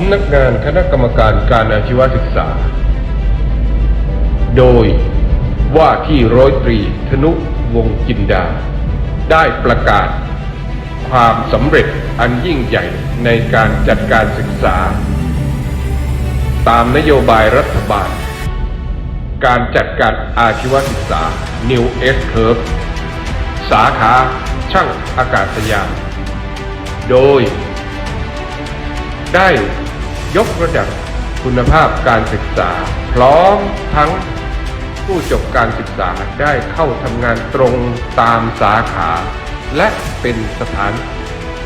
ำนักงานคณะกรรมการการอาชีวศึกษา โดยว่าที่ร้อยตรีธนุวงศ์จินดา ได้ประกาศ ความสำเร็จอันยิ่งใหญ่ในการจัดการศึกษา ตามนโยบายรัฐบาล การจัดการอาชีวศึกษา New S Curve สาขาช่างอากาศยานโดย ได้ ยกระดับคุณภาพการศึกษา พร้อมทั้งผู้จบการศึกษาได้เข้าทำงานตรงตามสาขา และเป็นสถาน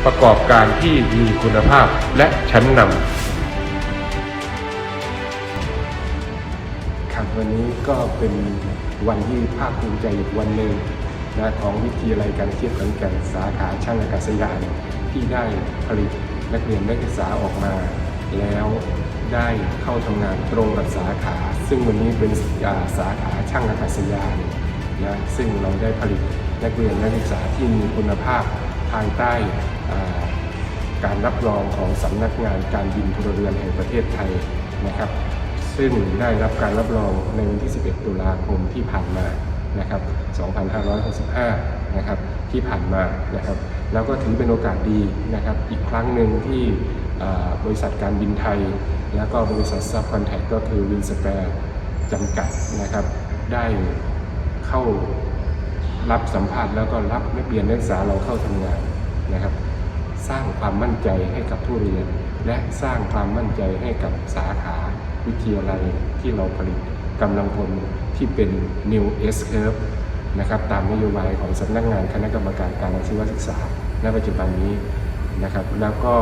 ประกอบการที่มีคุณภาพและชั้นนำครับวันนี้ก็เป็นวันที่ภาคภูมิใจอีกวันหนึ่งนะของวิทยาลัยการอาชีพขอนแก่นสาขาช่างอากาศยานที่ได้ผลิตนักเรียนนักศึกษาออกมา แล้วได้เข้าทำงานตรงกับสาขา ซึ่งวันนี้เป็นสาขาช่างอากาศยานนะซึ่งเราได้ผลิตนักเรียนนักศึกษาที่มีคุณภาพภายใต้การรับรองของสำนักงานการบินพลเรือนแห่งประเทศไทยนะครับ ซึ่งได้รับการรับรองในวันที่ 11 ตุลาคมที่ผ่านมานะครับ 2565 นะครับ ที่ผ่านมานะครับ แล้วก็ถือเป็นโอกาสดีนะครับ อีกครั้งหนึ่งที่บริษัทการบินไทย แล้วก็บริษัทซับคอนแทคก็คือวินสเปร์จำกัดนะครับ ได้เข้ารับสัมภาษณ์แล้วก็รับนักเรียนนักศึกษาเราเข้าทำงานนะครับ สร้างความมั่นใจให้กับผู้เรียน และสร้างความมั่นใจให้กับสาขาวิทยาลัยที่เราผลิตกำลังพลที่เป็น New S Curve นะครับตามนโยบายของสำนักงานคณะกรรมการการอาชีวศึกษา ณปัจจุบันนี้นะครับ แล้วก็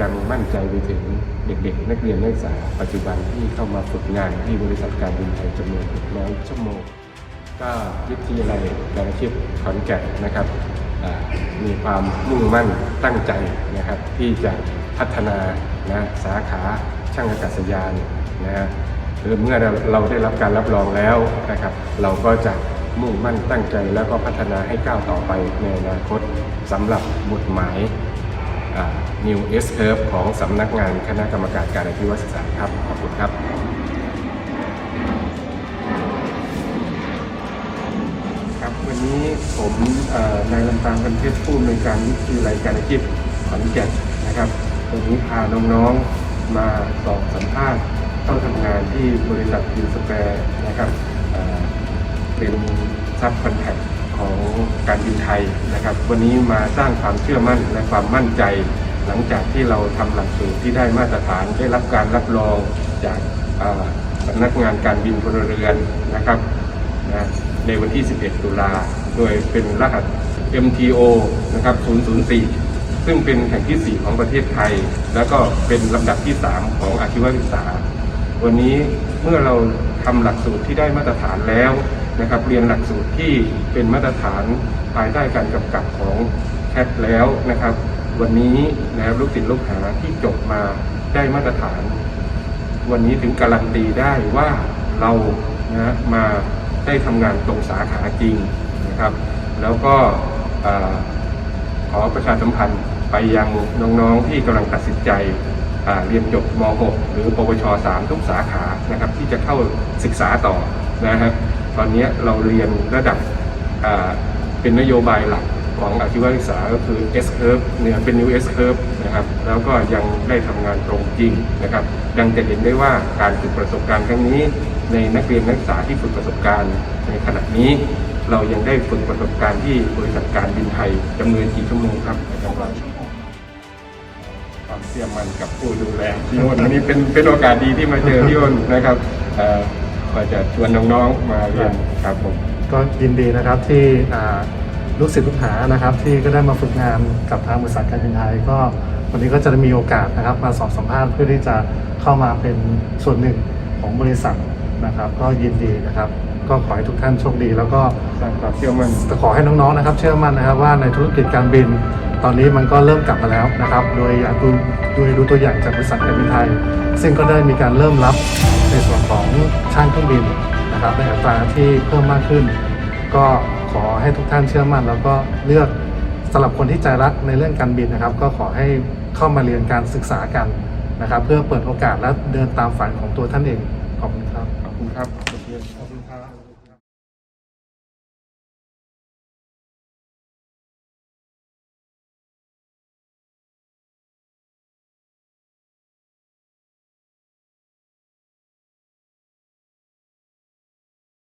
ยังมั่นใจไปถึงเด็กๆ นักเรียนนักศึกษา ปัจจุบันที่เข้ามาฝึกงานที่บริษัทการบินไทยจำนวน600ชั่วโมง ก็วิทยาลัยการอาชีพขอนแก่นนะครับมีความมุ่งมั่นตั้งใจนะครับ ที่จะพัฒนานะสาขาช่างอากาศยานนะฮะเมื่อเราได้รับการรับรองแล้วนะครับ เราก็จะมุ่งมั่นตั้งใจแล้วก็พัฒนาให้ก้าวต่อไปในอนาคต สำหรับบทหมาย New S Curve ของสำนักงานคณะกรรมการการอาชีวศึกษาครับ ขอบคุณครับ ครับ วันนี้ผมนายลำตางพันเพชรผู้อำนวยการวิทยาลัยการอาชีพขอนแก่นนะครับ วันนี้พาน้องๆมาสอบสัมภาษณ์เข้าทำงานที่บริษัทยูสแปร์นะครับเอ่อเป็นซับคอนแทค ของการบินไทยนะครับ วันนี้มาสร้างความเชื่อมั่นและความมั่นใจ หลังจากที่เราทำหลักสูตรที่ได้มาตรฐานได้รับการรับรองจากสำนักงานการบินพลเรือนนะครับนะในวันที่ 11 ตุลา โดยเป็นรหัส MTO นะครับ 004 ซึ่งเป็นแห่งที่ 4 ของประเทศไทย แล้วก็เป็นลำดับที่ 3 ของอาชีวศึกษา วันนี้เมื่อเราทำหลักสูตรที่ได้มาตรฐานแล้ว นะครับเรียนหลักสูตรที่เป็นมาตรฐานภายใต้การกำกับของแคทแล้วนะครับ วันนี้นะครับลูกศิษย์ลูกหาที่จบมาได้มาตรฐาน วันนี้ถึงการันตีได้ว่าเรานะมาได้ทำงานตรงสาขาจริงนะครับ แล้วก็ขอประชาสัมพันธ์ไปยังน้องๆที่กำลังตัดสินใจเรียนจบม .6 หรือปวช 3 ทุกสาขานะครับที่จะเข้าศึกษาต่อนะครับ ตอนนี้เราเรียนระดับอ่าเป็นนโยบายหลักของอาชีวศึกษาก็คือ S curve เนี่ยเป็น new S curve นะครับแล้วก็ยังได้ทำงานตรงจริงนะครับดังจะเห็นได้ว่าการฝึกประสบการณ์ครั้งนี้ ในนักเรียนนักศึกษาที่ฝึกประสบการณ์ในขณะนี้ เรายังได้ฝึกประสบการณ์ที่บริษัทการบินไทยจำนวนกี่ชั่วโมงครับอาจารย์ว่าความเชื่อมั่นกับผู้ดูแลพี่อ้นวันนี้เป็นเป็นโอกาสดีที่มาเจอพี่อ้นนะครับเอ่อ ก็จะชวนน้องๆมาเรียนครับผม ก็ยินดีนะครับที่ลูกศิษย์ลูกหานะครับ ที่ก็ได้มาฝึกงานกับทางบริษัทการบินไทยก็วันนี้ก็จะได้มีโอกาสนะครับ มาสอบสัมภาษณ์เพื่อที่จะเข้ามาเป็นส่วนหนึ่งของบริษัทนะครับ ก็ยินดีนะครับ ก็ขอให้ทุกท่านโชคดี แล้วก็สร้างความเชื่อมั่นขอให้น้องๆนะครับ เชื่อมั่นนะครับว่าในธุรกิจการบิน ตอนนี้มันก็เริ่มกลับมาแล้วนะครับ โดยดูโดยดูตัวอย่างจากบริษัทการบินไทย ซึ่งก็ได้มีการเริ่มรับในส่วนของช่างเครื่องบินนะครับในอัตราที่เพิ่มมากขึ้น ก็ขอให้ทุกท่านเชื่อมั่น แล้วก็เลือกสำหรับคนที่ใจรักในเรื่องการบินนะครับ ก็ขอให้เข้ามาเรียนการศึกษากันนะครับ เพื่อเปิดโอกาสและเดินตามฝันของตัวท่านเองขอบคุณครับขอบคุณครับขอบคุณครับ